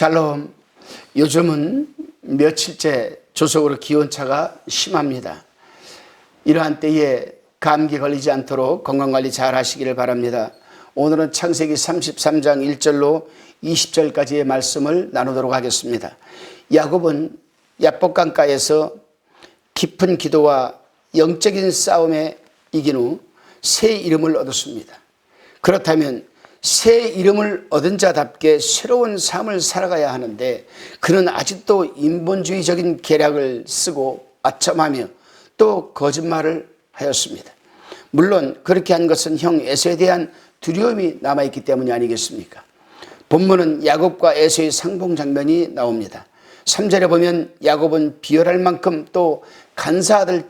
샬롬. 요즘은 며칠째 조속으로 기온차가 심합니다. 이러한 때에 감기 걸리지 않도록 건강관리 잘 하시기를 바랍니다. 오늘은 창세기 33장 1절로 20절까지의 말씀을 나누도록 하겠습니다. 야곱은 야복강가에서 깊은 기도와 영적인 싸움에 이긴 후 새 이름을 얻었습니다. 그렇다면 새 이름을 얻은 자답게 새로운 삶을 살아가야 하는데 그는 아직도 인본주의적인 계략을 쓰고 아첨하며 또 거짓말을 하였습니다. 물론 그렇게 한 것은 형 에서에 대한 두려움이 남아있기 때문이 아니겠습니까? 본문은 야곱과 에서의 상봉 장면이 나옵니다. 3절에 보면 야곱은 비열할 만큼 또 간사들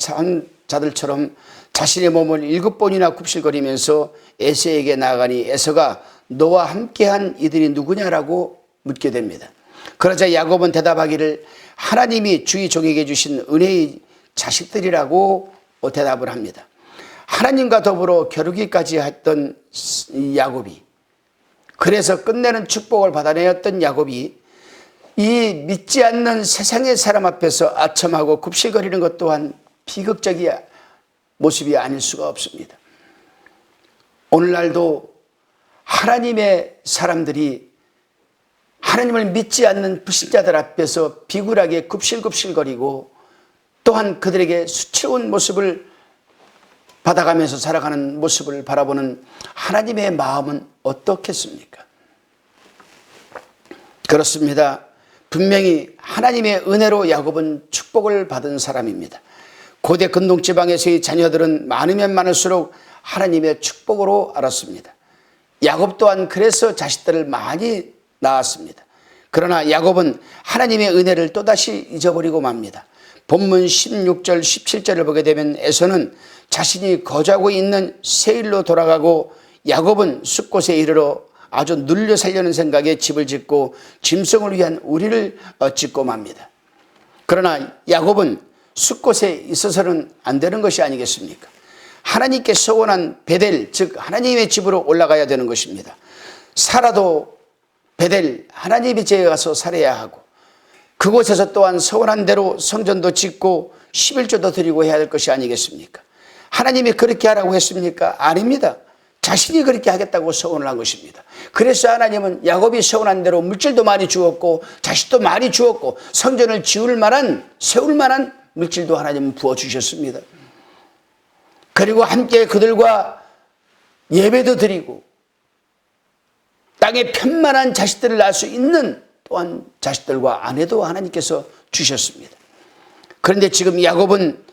자들처럼 자신의 몸을 일곱 번이나 굽실거리면서 에서에게 나아가니 에서가 너와 함께한 이들이 누구냐라고 묻게 됩니다. 그러자 야곱은 대답하기를 하나님이 주의 종에게 주신 은혜의 자식들이라고 대답을 합니다. 하나님과 더불어 겨루기까지 했던 야곱이 그래서 끝내는 축복을 받아내었던 야곱이 이 믿지 않는 세상의 사람 앞에서 아첨하고 굽실거리는 것 또한 비극적인 모습이 아닐 수가 없습니다. 오늘날도 하나님의 사람들이 하나님을 믿지 않는 불신자들 앞에서 비굴하게 굽실굽실거리고 또한 그들에게 수치로운 모습을 받아가면서 살아가는 모습을 바라보는 하나님의 마음은 어떻겠습니까? 그렇습니다. 분명히 하나님의 은혜로 야곱은 축복을 받은 사람입니다. 고대 근동 지방에서의 자녀들은 많으면 많을수록 하나님의 축복으로 알았습니다. 야곱 또한 그래서 자식들을 많이 낳았습니다. 그러나 야곱은 하나님의 은혜를 또다시 잊어버리고 맙니다. 본문 16절, 17절을 보게 되면 에서는 자신이 거주하고 있는 세일로 돌아가고 야곱은 숲곳에 이르러 아주 눌려 살려는 생각에 집을 짓고 짐승을 위한 우리를 어, 짓고 맙니다. 그러나 야곱은 숲곳에 있어서는 안 되는 것이 아니겠습니까? 하나님께 서원한 베델, 즉 하나님의 집으로 올라가야 되는 것입니다. 살아도 베델, 하나님의 집에 가서 살아야 하고 그곳에서 또한 서원한 대로 성전도 짓고 11조도 드리고 해야 될 것이 아니겠습니까? 하나님이 그렇게 하라고 했습니까? 아닙니다. 자신이 그렇게 하겠다고 서원을 한 것입니다. 그래서 하나님은 야곱이 서원한 대로 물질도 많이 주었고 자식도 많이 주었고 성전을 지을 만한 세울 만한 물질도 하나님은 부어 주셨습니다. 그리고 함께 그들과 예배도 드리고 땅에 편만한 자식들을 낳을 수 있는 또한 자식들과 아내도 하나님께서 주셨습니다. 그런데 지금 야곱은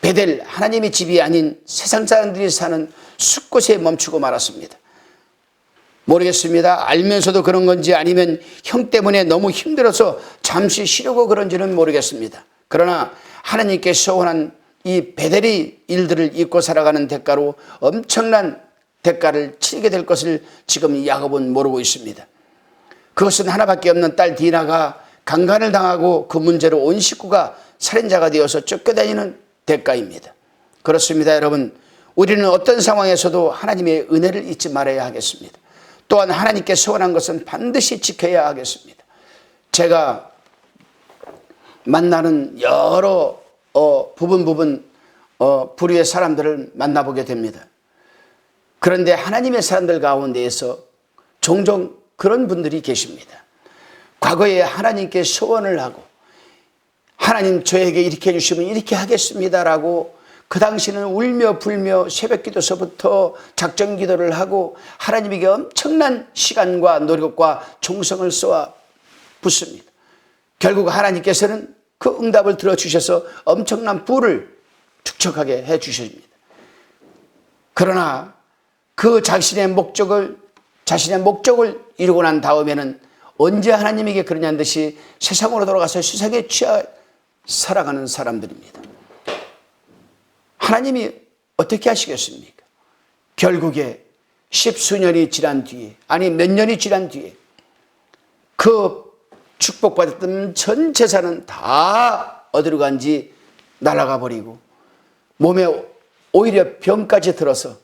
베델 하나님의 집이 아닌 세상 사람들이 사는 숲곳에 멈추고 말았습니다. 모르겠습니다. 알면서도 그런 건지 아니면 형 때문에 너무 힘들어서 잠시 쉬려고 그런지는 모르겠습니다. 그러나 하나님께 서원한 이 베델의 일들을 잊고 살아가는 대가로 엄청난 대가를 치르게 될 것을 지금 야곱은 모르고 있습니다. 그것은 하나밖에 없는 딸 디나가 강간을 당하고 그 문제로 온 식구가 살인자가 되어서 쫓겨다니는 대가입니다. 그렇습니다, 여러분. 우리는 어떤 상황에서도 하나님의 은혜를 잊지 말아야 하겠습니다. 또한 하나님께 소원한 것은 반드시 지켜야 하겠습니다. 제가 만나는 여러 어, 부분 부분 어, 부류의 사람들을 만나보게 됩니다. 그런데 하나님의 사람들 가운데에서 종종 그런 분들이 계십니다. 과거에 하나님께 소원을 하고 하나님 저에게 이렇게 해주시면 이렇게 하겠습니다라고 그 당시는 울며 불며 새벽 기도서부터 작정 기도를 하고 하나님에게 엄청난 시간과 노력과 종성을 쏘아 붓습니다. 결국 하나님께서는 그 응답을 들어주셔서 엄청난 부를 축적하게 해 주십니다. 그러나 그 자신의 목적을, 자신의 목적을 이루고 난 다음에는 언제 하나님에게 그러냐는 듯이 세상으로 돌아가서 세상에 취하 살아가는 사람들입니다. 하나님이 어떻게 하시겠습니까? 결국에 십수년이 지난 뒤에, 아니 몇 년이 지난 뒤에 그 축복받았던 전 재산은 다 어디로 간지 날아가 버리고 몸에 오히려 병까지 들어서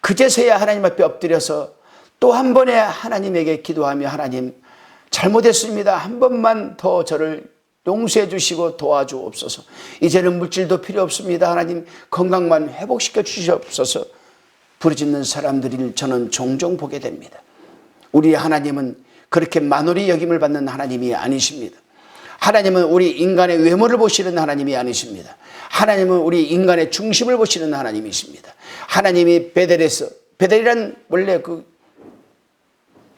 그제서야 하나님 앞에 엎드려서 또 한 번에 하나님에게 기도하며 하나님 잘못했습니다. 한 번만 더 저를 용서해 주시고 도와주옵소서. 이제는 물질도 필요 없습니다. 하나님 건강만 회복시켜 주시옵소서. 부르짖는 사람들을 저는 종종 보게 됩니다. 우리 하나님은 그렇게 만홀히 여김을 받는 하나님이 아니십니다. 하나님은 우리 인간의 외모를 보시는 하나님이 아니십니다. 하나님은 우리 인간의 중심을 보시는 하나님이십니다. 하나님이 베델에서 베델이란 원래 그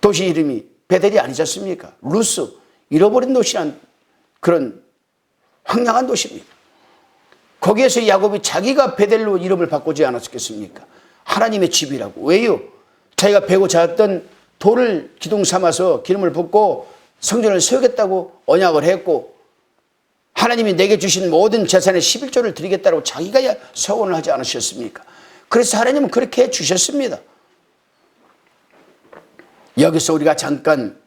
도시 이름이 베델이 아니지 않습니까? 루스 잃어버린 도시란 그런 황량한 도시입니다. 거기에서 야곱이 자기가 베델로 이름을 바꾸지 않았겠습니까? 하나님의 집이라고. 왜요? 자기가 베고 자랐던 돌을 기둥 삼아서 기름을 붓고 성전을 세우겠다고 언약을 했고 하나님이 내게 주신 모든 재산의 11조를 드리겠다고 자기가 서원을 하지 않으셨습니까? 그래서 하나님은 그렇게 해 주셨습니다. 여기서 우리가 잠깐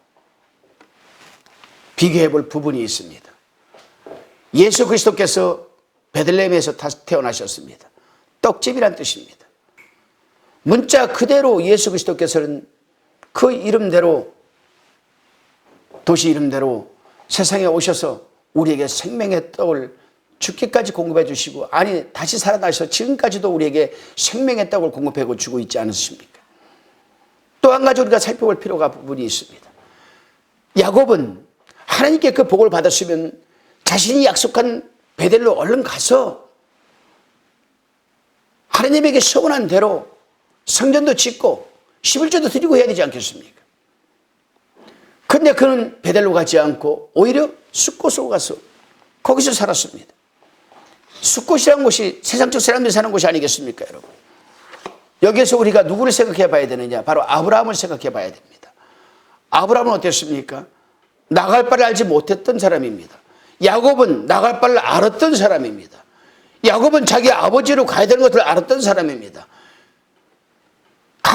비교해 볼 부분이 있습니다. 예수 그리스도께서 베들레헴에서 태어나셨습니다. 떡집이란 뜻입니다. 문자 그대로 예수 그리스도께서는 그 이름대로 도시 이름대로 세상에 오셔서 우리에게 생명의 떡을 죽기까지 공급해 주시고 아니 다시 살아나셔서 지금까지도 우리에게 생명의 떡을 공급해 주고 있지 않으십니까? 또 한 가지 우리가 살펴볼 필요가 부분이 있습니다. 야곱은 하나님께 그 복을 받았으면 자신이 약속한 베델로 얼른 가서 하나님에게 서원한 대로 성전도 짓고 11조도 드리고 해야 되지 않겠습니까? 근데 그는 베델로 가지 않고 오히려 숫곳으로 가서 거기서 살았습니다. 숫곳이라는 곳이 세상적 사람들이 사는 곳이 아니겠습니까, 여러분? 여기에서 우리가 누구를 생각해 봐야 되느냐? 바로 아브라함을 생각해 봐야 됩니다. 아브라함은 어땠습니까? 나갈 바를 알지 못했던 사람입니다. 야곱은 나갈 바를 알았던 사람입니다. 야곱은 자기 아버지로 가야 되는 것을 알았던 사람입니다.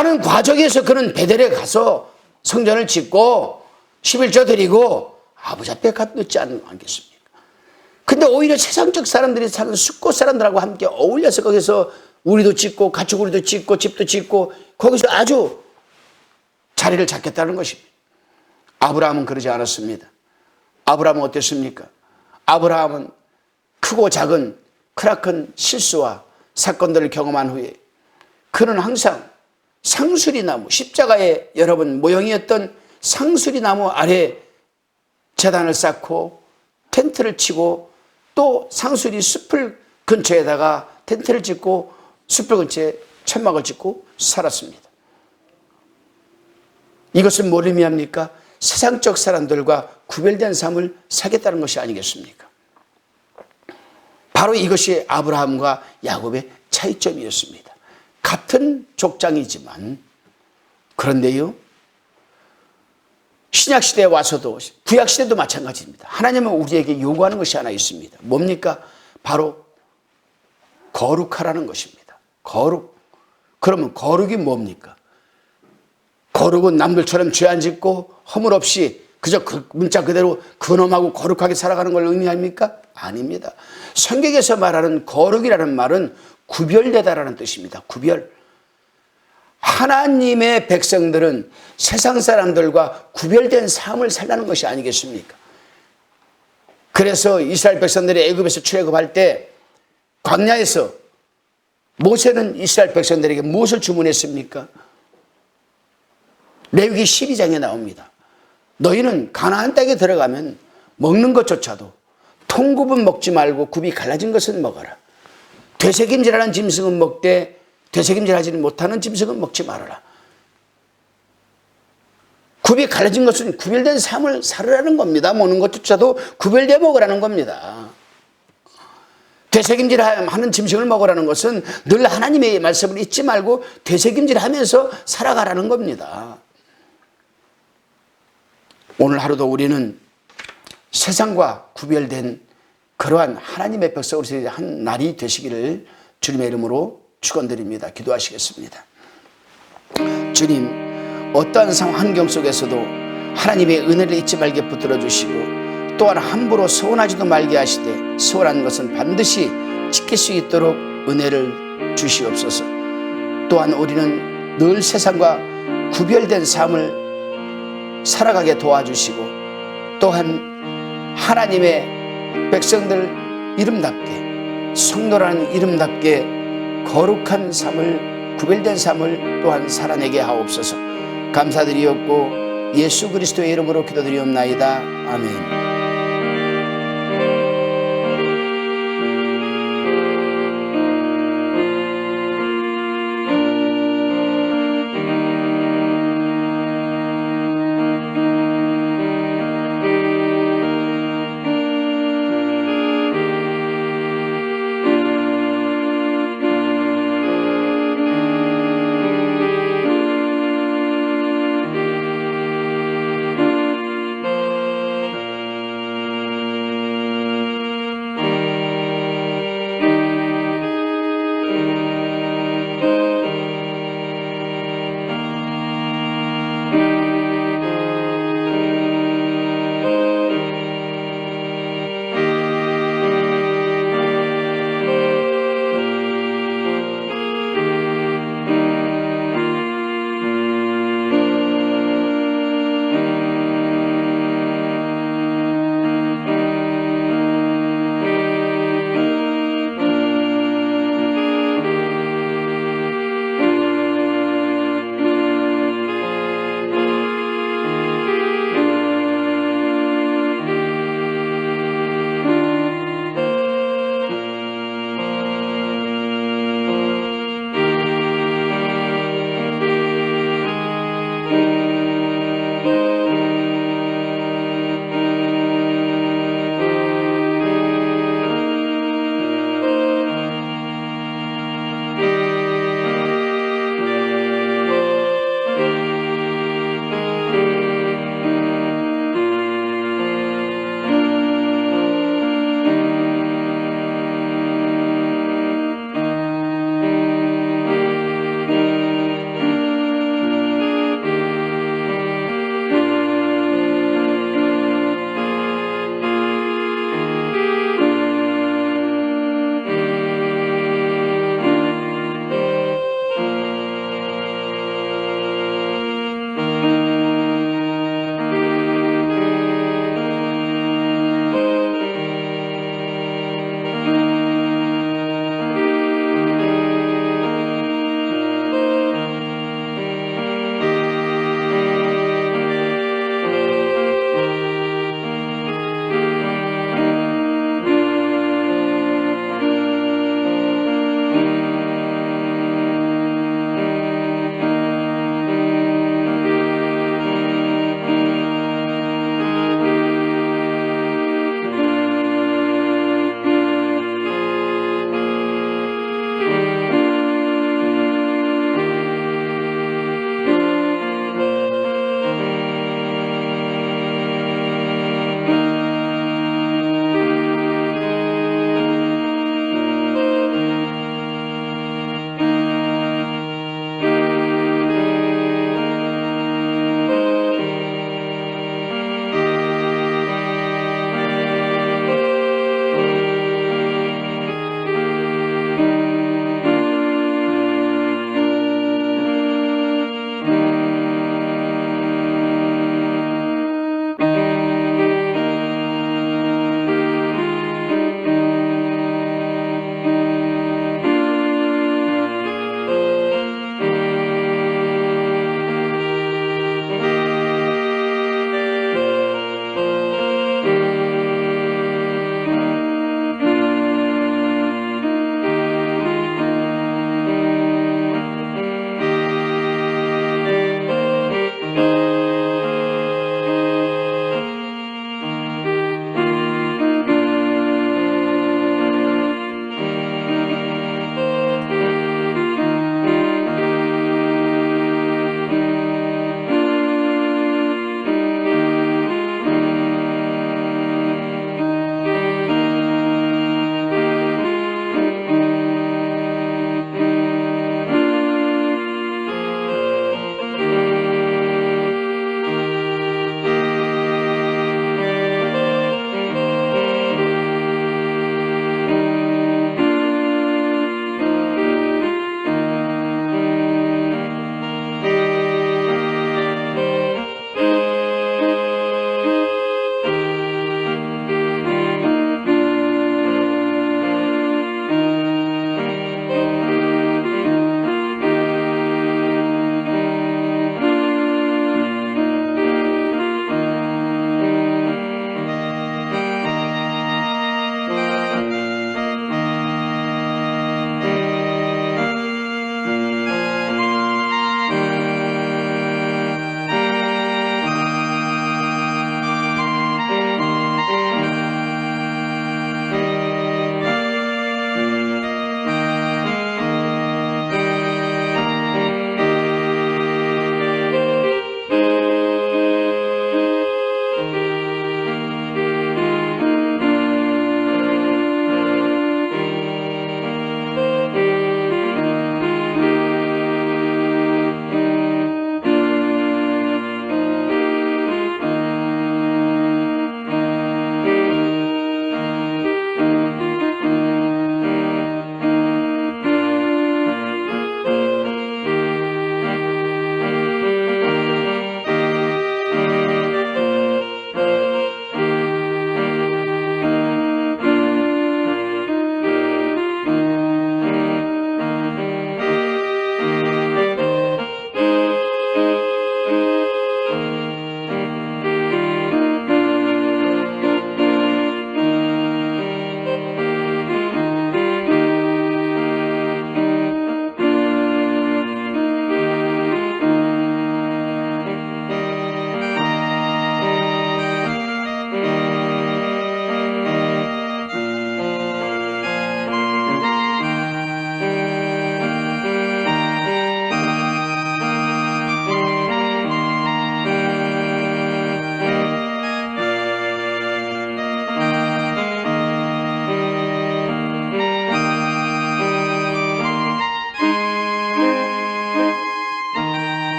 가는 과정에서 그는 베델에 가서 성전을 짓고 11조 드리고 아버지 앞에 갔지 않겠습니까? 근데 오히려 세상적 사람들이 사는 숫곳 사람들하고 함께 어울려서 거기서 우리도 짓고 가축 우리도 짓고 집도 짓고 거기서 아주 자리를 잡겠다는 것입니다. 아브라함은 그러지 않았습니다. 아브라함은 어땠습니까? 아브라함은 크고 작은 크나큰 실수와 사건들을 경험한 후에 그는 항상 상수리 나무, 십자가의 여러분 모형이었던 상수리 나무 아래 재단을 쌓고 텐트를 치고 또 상수리 숲을 근처에다가 텐트를 짓고 숲을 근처에 천막을 짓고 살았습니다. 이것은 뭘 의미합니까? 세상적 사람들과 구별된 삶을 살겠다는 것이 아니겠습니까? 바로 이것이 아브라함과 야곱의 차이점이었습니다. 같은 족장이지만 그런데요. 신약 시대에 와서도 구약 시대도 마찬가지입니다. 하나님은 우리에게 요구하는 것이 하나 있습니다. 뭡니까? 바로 거룩하라는 것입니다. 거룩. 그러면 거룩이 뭡니까? 거룩은 남들처럼 죄 안 짓고 허물 없이 그저 그 문자 그대로 근엄하고 거룩하게 살아가는 걸 의미합니까? 아닙니다. 성경에서 말하는 거룩이라는 말은 구별되다라는 뜻입니다. 구별. 하나님의 백성들은 세상 사람들과 구별된 삶을 살라는 것이 아니겠습니까? 그래서 이스라엘 백성들이 애굽에서 출애굽할 때 광야에서 모세는 이스라엘 백성들에게 무엇을 주문했습니까? 레위기 12장에 나옵니다. 너희는 가나안 땅에 들어가면 먹는 것조차도 통굽은 먹지 말고 굽이 갈라진 것은 먹어라. 되새김질하는 짐승은 먹되 되새김질하지 못하는 짐승은 먹지 말아라. 굽이 갈라진 것은 구별된 삶을 살으라는 겁니다. 먹는 것조차도 구별되어 먹으라는 겁니다. 되새김질하는 짐승을 먹으라는 것은 늘 하나님의 말씀을 잊지 말고 되새김질하면서 살아가라는 겁니다. 오늘 하루도 우리는 세상과 구별된 그러한 하나님의 백성으로서 한 날이 되시기를 주님의 이름으로 축원드립니다. 기도하시겠습니다. 주님, 어떠한 상황 환경 속에서도 하나님의 은혜를 잊지 말게 붙들어 주시고 또한 함부로 소원하지도 말게 하시되 소원한 것은 반드시 지킬 수 있도록 은혜를 주시옵소서. 또한 우리는 늘 세상과 구별된 삶을 살아가게 도와주시고 또한 하나님의 백성들 이름답게 성도라는 이름답게 거룩한 삶을 구별된 삶을 또한 살아내게 하옵소서 감사드리옵고 예수 그리스도의 이름으로 기도드리옵나이다 아멘.